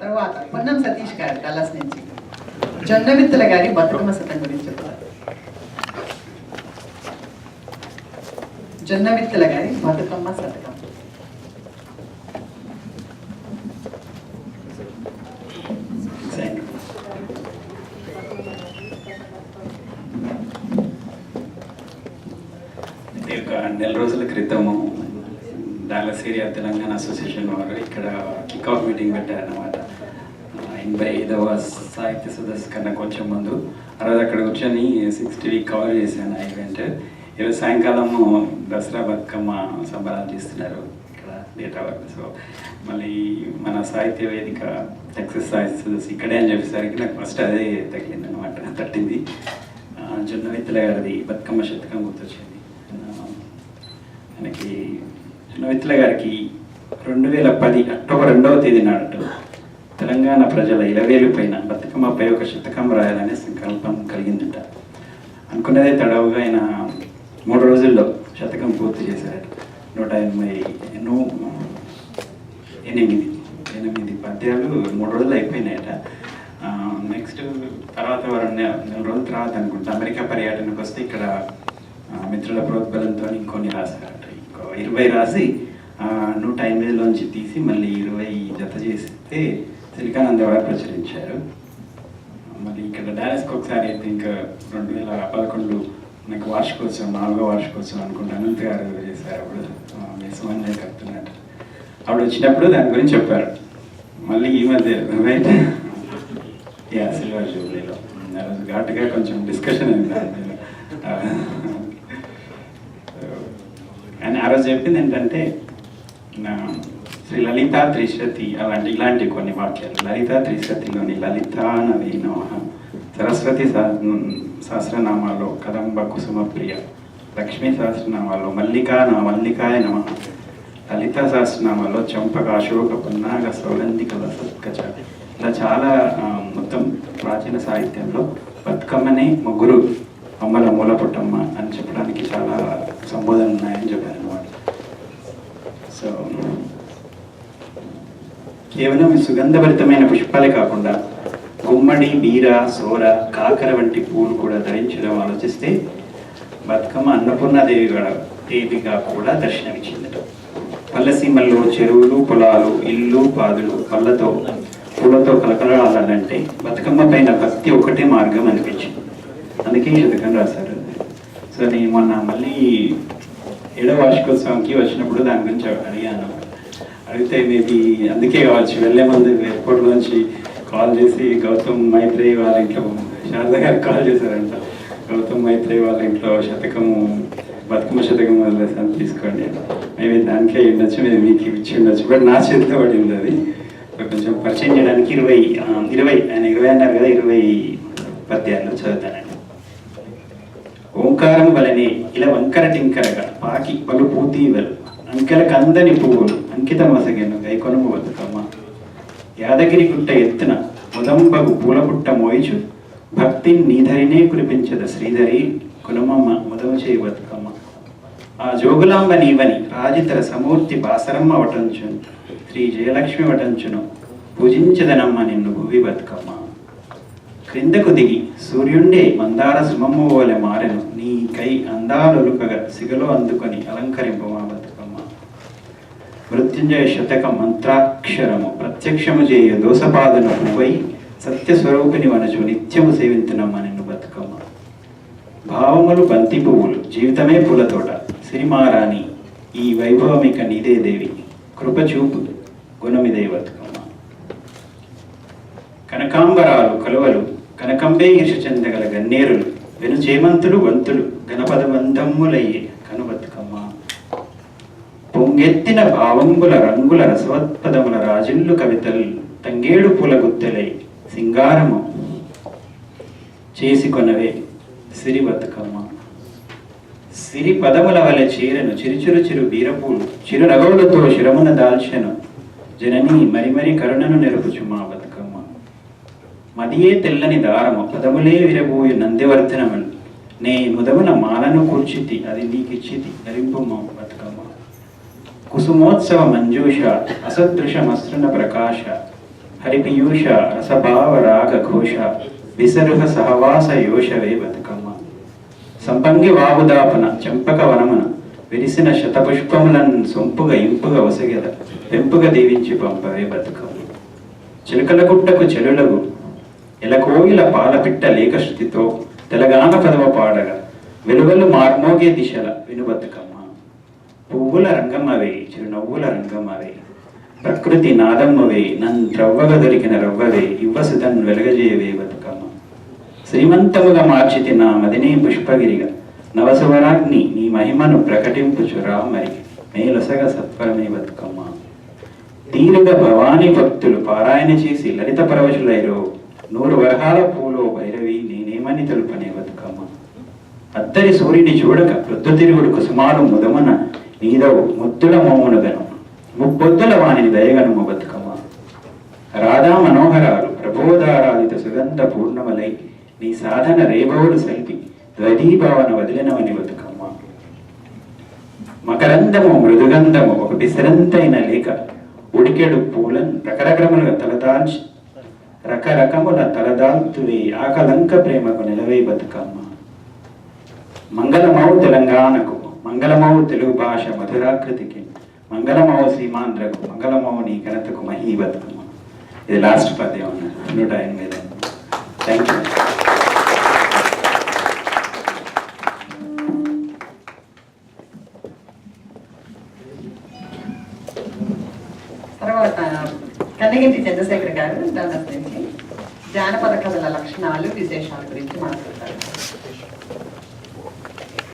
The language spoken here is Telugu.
తర్వాత పొన్నం సతీష్ గారు డల్లాస్ నుంచి. జొన్నవిత్తుల గారి బతుకమ్మ శతం గురించి చెప్తారు. జొన్నవిత్తుల గారి బతుకమ్మ శతకం. నెల రోజుల క్రితము డాలస్ ఏరియా తెలంగాణ అసోసియేషన్ వారు ఇక్కడ కిక్ ఆఫ్ మీటింగ్ పెట్టారనమాట ఎనభై ఐదవ సాహిత్య సదస్సు కన్నా కొంచెం ముందు. ఆ రోజు అక్కడ కూర్చొని సిక్స్ వీక్ కవర్ చేశాను ఆ ఈవెంట్ ఈరోజు సాయంకాలము దసరా బతుకమ్మ సంబరాలు చేస్తున్నారు ఇక్కడ డేటా వర్క్ సో మళ్ళీ మన సాహిత్య వేదిక టెక్సస్ సాహిత్య సదస్సు ఇక్కడే అని చెప్పేసరికి నాకు ఫస్ట్ అదే తగిలింది అనమాట తట్టింది. జొన్న విత్తల గారిది బతుకమ్మ శతకం గుర్తొచ్చింది. మనకి నవితుల గారికి రెండు వేల పది అక్టోబర్ రెండవ తేదీ నాడు తెలంగాణ ప్రజల ఇలవేలు పైన బతుకమ్మపై ఒక శతకం రాయాలనే సంకల్పం కలిగిందట. అనుకున్నదే తడవుగా ఆయన మూడు రోజుల్లో శతకం పూర్తి చేశారట. నూట ఎనభై ఎన్నో ఎనిమిది ఎనిమిది పద్యాలు మూడు రోజులు అయిపోయినాయట. నెక్స్ట్ తర్వాత వారు నెల రోజుల తర్వాత అనుకుంటా అమెరికా పర్యటనకు వస్తే ఇక్కడ మిత్రుల ప్రోద్బలంతో ఇంకొన్ని రాశారు ఇరవై రాసి నూట ఎనిమిదిలోంచి తీసి మళ్ళీ ఇరవై జత చేస్తే సిలికానంద వారు ప్రచురించారు. మళ్ళీ ఇక్కడ డాలస్కి ఒకసారి అయితే ఇంకా రెండు వేల పదకొండు నాకు వార్షికోత్సవం నాలుగో వార్షికోత్సవం అనుకుంటా అనంత్ గారు చేశారు అప్పుడు. యశమంజయ్ కడుతున్నట్టు ఆవిడ వచ్చినప్పుడు దాని గురించి చెప్పారు. మళ్ళీ ఈ మధ్య రైట్ యా సిల్వర్ జూబ్లీలో ఆ రోజు ఘాటుగా కొంచెం డిస్కషన్ అయింది దాని మీద. కానీ ఆ రోజు చెప్పింది ఏంటంటే శ్రీ లలిత త్రిశతి అలాంటి ఇలాంటి కొన్ని వాక్యాలు. లలిత త్రిశతిలోని లలిత నవీ నమః. సరస్వతి సహ- సహస్రనామాల్లో కదంబ కుసుమ ప్రియ. లక్ష్మీ సహస్రనామాల్లో మల్లికా నమ మల్లికాయ నమ. లలిత సహస్రనామాల్లో చంపక అశోక పున్నాగ సౌగంధిక వసత్కచ ఇలా చాలా మొత్తం ప్రాచీన సాహిత్యంలో బతుకమ్మని ముగ్గురు అమ్మల మూల పుట్టమ్మ అని చెప్పడానికి చాలా సంబోధనలు ఉన్నాయని చెప్పారు అనమాట. సో కేవలం సుగంధభరితమైన పుష్పాలే కాకుండా గుమ్మడి బీర సోర కాకర వంటి పూలు కూడా ధరించడం ఆలోచిస్తే బతుకమ్మ అన్నపూర్ణాదేవి దేవిగా కూడా దర్శనమిచ్చిందట. పల్లసీమల్లో చెరువులు పొలాలు ఇల్లు పాదులు పళ్ళతో పూలతో కలకలాడాలంటే బతుకమ్మ పైన భక్తి ఒకటే మార్గం అనిపించింది. అందుకే ఈ శతకం రాశారు. సో నేను మొన్న మళ్ళీ ఏడో వార్షికోత్సవంకి వచ్చినప్పుడు దాని గురించి అడిగాను. అడిగితే మేబీ అందుకే కావచ్చు వెళ్ళే ముందు ఎయిర్పోర్ట్ నుంచి కాల్ చేసి గౌతమ్ మైత్రేయి వాళ్ళ ఇంట్లో శారద గారికి కాల్ చేశారంట. గౌతమ్ మైత్రేయి వాళ్ళ ఇంట్లో శతకము బతుకమ్మ శతకం వదిలేసాను తీసుకోండి. మేబీ దానికే ఉండొచ్చు మేము మీకు ఇచ్చి ఉండొచ్చు. బట్ నా చేతిలో పడింది అది. కొంచెం పరిచయం చేయడానికి ఇరవై ఇరవై ఆయన ఇరవై అన్నారు కదా ఇరవై పద్యాలు చదువుతాను. ఓంకారం వలనే ఇలా వంకర టింకరగా పాకి పలు పూతీవలు అంకెల కందని పువ్వులు అంకిత మసగెను గైకొనుము బతుకమ్మ. యాదగిరి గుట్ట ఎత్తున ముదంబగు పూల పుట్ట మోయిచు భక్తి నీధరినే కురిపించద శ్రీధరి కులమమ్మ ముదవ చేయి బతుకమ్మ. ఆ జోగులాంబ నీవని రాజితర సమూర్తి బాసరమ్మ వటంచును శ్రీ జయలక్ష్మి వటంచును పూజించదనమ్మ నిన్ను భువి బతుకమ్మ. క్రిందకు దిగి సూర్యుండే మందార సుమమ్మ వలె మారెను. నీ కై అందాలొలుకగా సిగలో అందుకొని అలంకరింపమా బతుకమ్మ. మృత్యుంజయ శతక మంత్రాక్షరము ప్రత్యక్షము చేయ దోసపాదను పువ్వై సత్యస్వరూపిణి వనచు నిత్యము సేవింతునమ్మ నిన్ను బతుకమ్మ. భావములు బంతి పువ్వులు జీవితమే పూలతోట సిరిమారాణి ఈ వైభవమిక నీదే దేవి. కృపచూపు గుణమిదే బతుకమ్మ. కనకాంబరాలు కంబేగిష కనకంబే గన్నేరులు వెను చేమంతులు వంతులు గణపదబంధమ్ములయ్యే కనుబతుకమ్మ. పొంగెత్తిన భావంబుల రంగుల రసవత్పదముల రాజిల్లు కవితలు తంగేడు పూల గుత్తెలై సింగారము చేసి కొనవే సిరి బతుకమ్మ సిరి పదముల వలె చీరను చిరుచురు చిరు బీరపూలు చిరు నగవులతో శిరమున దాల్చెను. జనని మరి మరి కరుణను నెరుపుచు మా బతుకమ్మ. మదియే తెల్లని దారము పదములే విరబోయు నందివర్ధనములు నే ముదమున మాలను కూర్చితి అది నీకిచ్చితి ధరింపు మా బతుకమ్మ. కుసుమోత్సవ మంజూష అసదృశ మసృణ ప్రకాశ. హరిపియూష రసభావ రాగ ఘోష విసరుహ సహవాస యోషవే బతుకమ్మ. సంపంగి వాగుదాపున చంపక వనమున విరిసిన శతపుష్పములను సొంపుగా ఇంపుగా వసగెద పెంపుగా దీవించి పంపవే బతుకమ్మ. చిలుకల గుట్టకు చెలులగు ఎలకోయిల పాలపిట్ట లేక శృతితో తెలంగాణ పదవ పాడగా వెలువలు మార్మోగే దిశల వినుబతుకమ్మ పువ్వుల రంగమ్మవే చిరునవ్వుల రంగమ్మవే. ప్రకృతి నాదమ్మవే నన్ ద్రవ్వగా దొరికిన రవ్వవే ఇవ్వసుదన్ వెలగజేయవే బతుకమ్మ. శ్రీమంతముగా మార్చితి నా మదినే పుష్పగిరిగా. నవసువరాగ్ని నీ మహిమను ప్రకటింపుచురా మరి. మేలొసగ సత్వరమే బతుకమ్మ. తీరుగా భవానీ భక్తులు పారాయణ చేసి లలిత పరవశులైరో నూరు వరహాల పూలో భైరవి నేనేమని తెలుపనే బతుకమ్మ? అద్దరి సూర్యుని చూడక ప్రొద్దుతిరుగుడు కుసుమాలు ముదమున నీదవు ముద్దుల మోమునుగను ముప్పొద్దుల వాణిని దయగను బతుకమ్మ. రాధా మనోహరాలు ప్రబోధారాధిత సుగంధ పూర్ణమలై నీ సాధన రేబవులు సల్పి ద్వదీభావన వదిలినవని బతుకమ్మ. మకరందము మృదుగంధము ఒక బిసరంతైన లేక ఉడికెడు పూలన్ రకరకములుగా తలదాల్చి రకరకముల తలదాల్తువే ఆకలంక ప్రేమకు నిలవే బతుకమ్మ మంగళమౌ తెలంగాణకు మంగళమౌ తెలుగు భాష మధురాకృతికి మంగళమౌ సీమాంధ్రకు మంగళమౌ నీ ఘనతకు మహీ బతుకమ్మ ఇది లాస్ట్ పద్యం అన్న నూట ఎనిమిది థ్యాంక్ యూ తర్వాత కన్నగిరి చంద్రశేఖర్ గారు దాని గురించి జానపద కథల లక్షణాలు విశేషాల గురించి మాట్లాడుతున్నారు.